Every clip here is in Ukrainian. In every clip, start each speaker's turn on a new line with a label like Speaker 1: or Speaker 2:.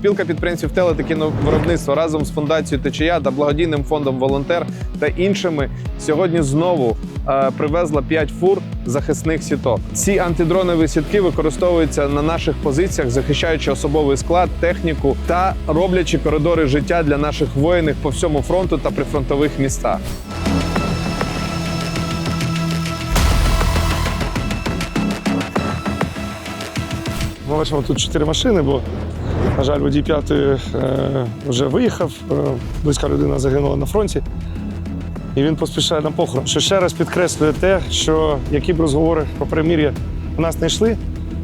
Speaker 1: Спілка підприємців теле та кіновиробництва разом з фундацією Течія та благодійним фондом Волонтер та іншими сьогодні знову е, привезла 5 фур захисних сіток. Ці антидронові сітки використовуються на наших позиціях, захищаючи особовий склад, техніку та роблячи коридори життя для наших воїнів по всьому фронту та прифронтових містах.
Speaker 2: Ми бачимо тут чотири машини, бо, на жаль, водій п'ятої е, вже виїхав. Е, близька людина загинула на фронті. І він поспішає на похорон. Що ще раз підкреслює те, що які б розговори про перемір'я в нас не йшли,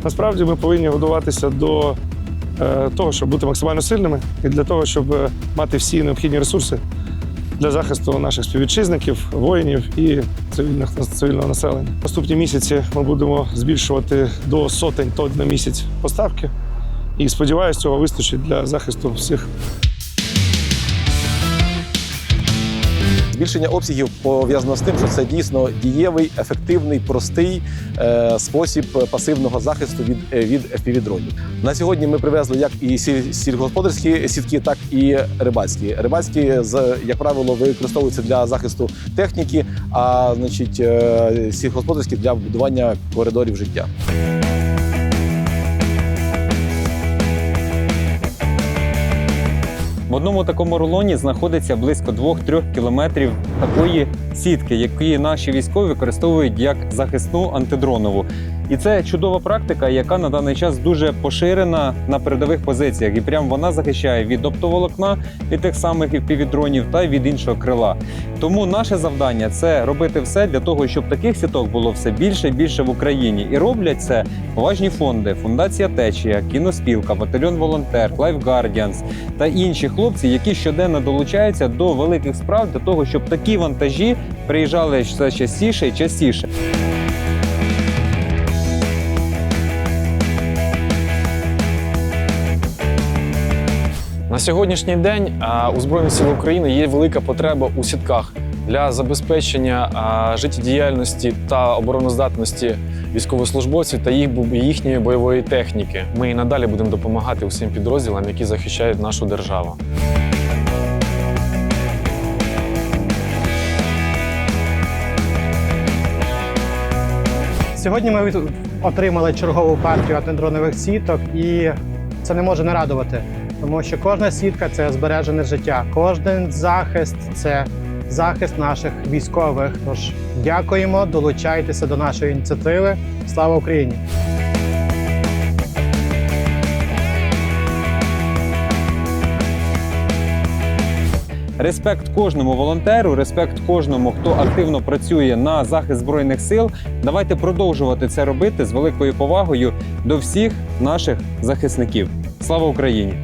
Speaker 2: насправді ми повинні готуватися до е, того, щоб бути максимально сильними, і для того, щоб мати всі необхідні ресурси для захисту наших співвітчизників, воїнів і цивільних цивільного населення. Наступні місяці ми будемо збільшувати до сотень тонн на місяць поставки. І сподіваюся, цього вистачить для захисту всіх
Speaker 3: Збільшення обсягів пов'язано з тим, що це дійсно дієвий, ефективний, простий е, спосіб пасивного захисту від, е, від FPV-дронів. На сьогодні ми привезли як і сіль- сільськогосподарські сітки, так і рибацькі. Рибацькі, як правило, використовуються для захисту техніки, а значить, е, сільськогосподарські для будування коридорів життя.
Speaker 4: В одному такому рулоні знаходиться близько 2-3 кілометрів такої сітки, які наші військові використовують як захисну антидронову. І це чудова практика, яка на даний час дуже поширена на передових позиціях. І прям вона захищає від оптоволокна, від тих самих півдронів та від іншого крила. Тому наше завдання це робити все для того, щоб таких сіток було все більше і більше в Україні. І роблять це поважні фонди, фундація Течія, кіноспілка, батальйон Волонтер, Guardians та інші хлопці, які щоденно долучаються до великих справ для того, щоб такі вантажі приїжджали все частіше і частіше.
Speaker 5: На сьогоднішній день у Збройних сил України є велика потреба у сітках для забезпечення життєдіяльності та обороноздатності військовослужбовців та їх їхньої бойової техніки. Ми і надалі будемо допомагати усім підрозділам, які захищають нашу державу.
Speaker 6: Сьогодні ми отримали чергову партію антидронових сіток, і це не може не радувати, тому що кожна сітка це збережене життя, кожен захист це захист наших військових. Тож дякуємо, долучайтеся до нашої ініціативи. Слава Україні!
Speaker 4: Респект кожному волонтеру, респект кожному, хто активно працює на захист збройних сил. Давайте продовжувати це робити з великою повагою до всіх наших захисників. Слава Україні!